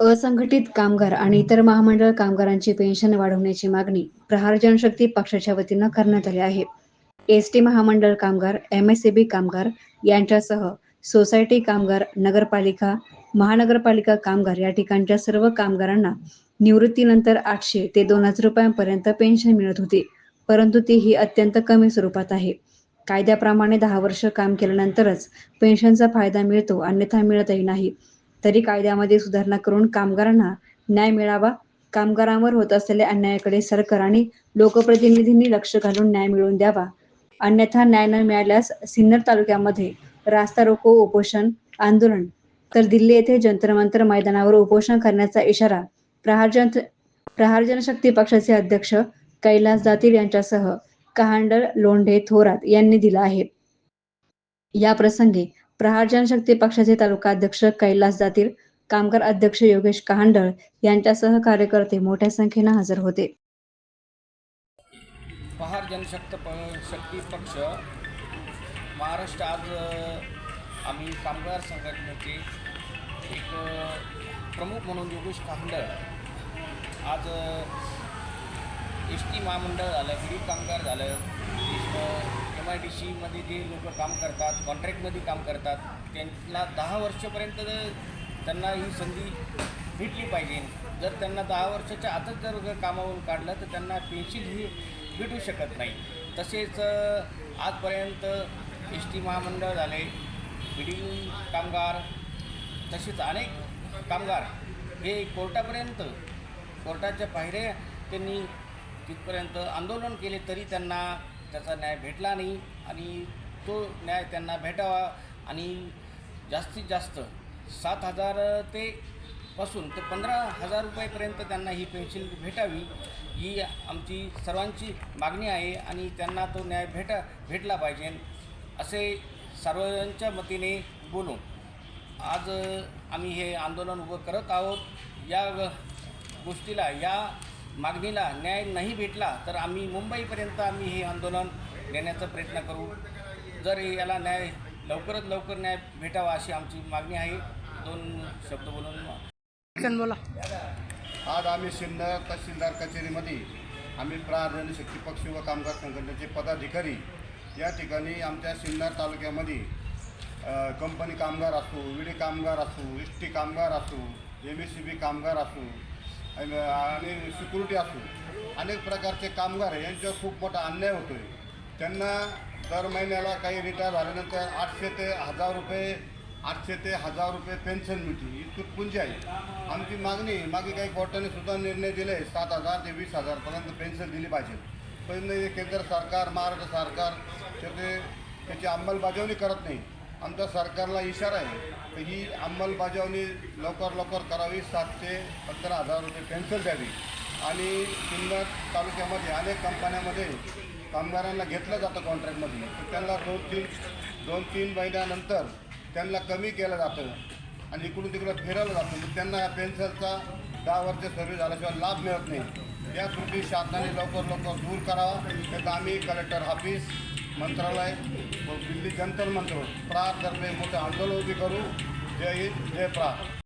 असंघटित कामगार आणि इतर महामंडळ कामगारांची पेन्शन वाढवण्याची मागणी प्रहार जनशक्ती पक्षाच्या वतीनं करण्यात आली आहे. एस टी महामंडळ कामगार एम एस बी कामगार यांच्यासह सोसायटी कामगार नगरपालिका महानगरपालिका कामगार या ठिकाणच्या सर्व कामगारांना निवृत्तीनंतर आठशे ते दोन हजार रुपयांपर्यंत पेन्शन मिळत होती. परंतु ती ही अत्यंत कमी स्वरूपात आहे. कायद्याप्रमाणे दहा वर्ष काम केल्यानंतरच पेन्शनचा फायदा मिळतो अन्यथा मिळतही नाही. तरी कायद्यामध्ये सुधारणा करून कामगारांना न्याय मिळावा. कामगारांवर होत असलेल्या अन्यायाकडे सरकार आणि लोकप्रतिनिधींनी लक्ष घालून न्याय मिळवून द्यावा. अन्यथा न्याय न मिळाल्यास सिन्नर तालुक्यामध्ये रास्ता रोको उपोषण आंदोलन. तर दिल्ली येथे जंतरमंतर मैदानावर उपोषण करण्याचा इशारा प्रहार जन प्रहार जनशक्ती पक्षाचे अध्यक्ष कैलास जातील यांच्यासह कहांडर लोंढे थोरात यांनी दिला आहे. या प्रसंगी प्रहार जनशक्ती पक्षाचे तालुका अध्यक्ष कैलास जातील. कामगार अध्यक्ष योगेश कहांडळ यांच्यासह कार्यकर्ते मोठ्या संख्येनं हजर होते. प्रहार जनशक्त शक्ती पक्ष महाराष्ट्र आज आम्ही कामगार संघटनेचे एक प्रमुख म्हणून योगेश कांदळ आज एस टी महामंडळ झालं गिरी कामगार झालं एम जे लोक काम करतात कॉन्ट्रॅक्टमध्ये काम करतात त्यांना दहा वर्षापर्यंत त्यांना ही संधी भेटली पाहिजे. जर त्यांना दहा वर्षाच्या आतच जर कामावरून काढलं तर त्यांना पेन्शन ही भेटू शकत नाही. तसेच आजपर्यंत एस टी महामंडळ झाले बिडिंग कामगार तसेच अनेक कामगार हे कोर्टापर्यंत कोर्टाच्या पायऱ्या त्यांनी तिथपर्यंत आंदोलन केले तरी त्यांना त्याचा न्याय भेटला नाही आणि तो न्याय त्यांना भेटावा आणि जास्तीत जास्त सात हजार ते पासून तर पंधरा हजार रुपयेपर्यंत त्यांना ही पेन्शन भेटावी ही आमची सर्वांची मागणी आहे आणि त्यांना तो न्याय भेटा भेटला पाहिजे असे सर्वांच्या मतीने बोलून आज आम्ही हे आंदोलन उभं करत आहोत. या गोष्टीला या मागणीला न्याय नाही भेटला तर आम्ही मुंबईपर्यंत आम्ही हे आंदोलन नेण्याचा प्रयत्न करू. जर याला न्याय लवकरात लवकर न्याय भेटावा अशी आमची मागणी आहे. दोन शब्द बोलून बोला. आज आम्ही सिन्नर तहसीलदार कचेरीमध्ये आम्ही प्रहार जनशक्ती पक्ष व कामगार संघटनेचे पदाधिकारी या ठिकाणी आमच्या सिन्नर तालुक्यामध्ये कंपनी कामगार असो विडी कामगार असो एस टी कामगार असो एम एस सी बी कामगार असो आणि सिक्युरिटी असो अनेक प्रकारचे कामगार आहे यांच्यावर खूप मोठा अन्याय होतो आहे त्यांना दर महिन्याला काही रिटायर झाल्यानंतर आठशे ते हजार रुपये आठशे ते हजार रुपये पेन्शन मिळते इतकी पुंजी आहे. आमची मागणी मागे काही कोर्टाने सुद्धा निर्णय दिले सात हजार ते वीस हजारपर्यंत पेन्शन दिली पाहिजे. पण केंद्र सरकार महाराष्ट्र सरकार त्याचे त्याची अंमलबजावणी करत नाही. आमच्या सरकारला इशारा आहे ही अंमलबजावणी लवकर लवकर करावी सात ते पंधरा हजार रुपये पेन्शन द्यावी. आणि किंमत तालुक्यामध्ये अनेक कंपन्यामध्ये कामगारांना घेतलं जातं कॉन्ट्रॅक्टमध्ये तर त्यांना दोन तीन दोन तीन महिन्यानंतर त्यांना कमी केलं जातं आणि इकडून तिकडं फिरवलं जातं. मग त्यांना पेन्शनचा दहा वर्ष सर्व्हिस झाल्याशिवाय लाभ मिळत नाही. या त्रुटी शासनाने लवकर लवकर दूर करावा. तर आम्ही कलेक्टर ऑफिस मंत्रालय व दिल्ली जंतर मंत्र प्रातर्फे मोठे आंदोलन उभी करू. जय हिंद जय प्रार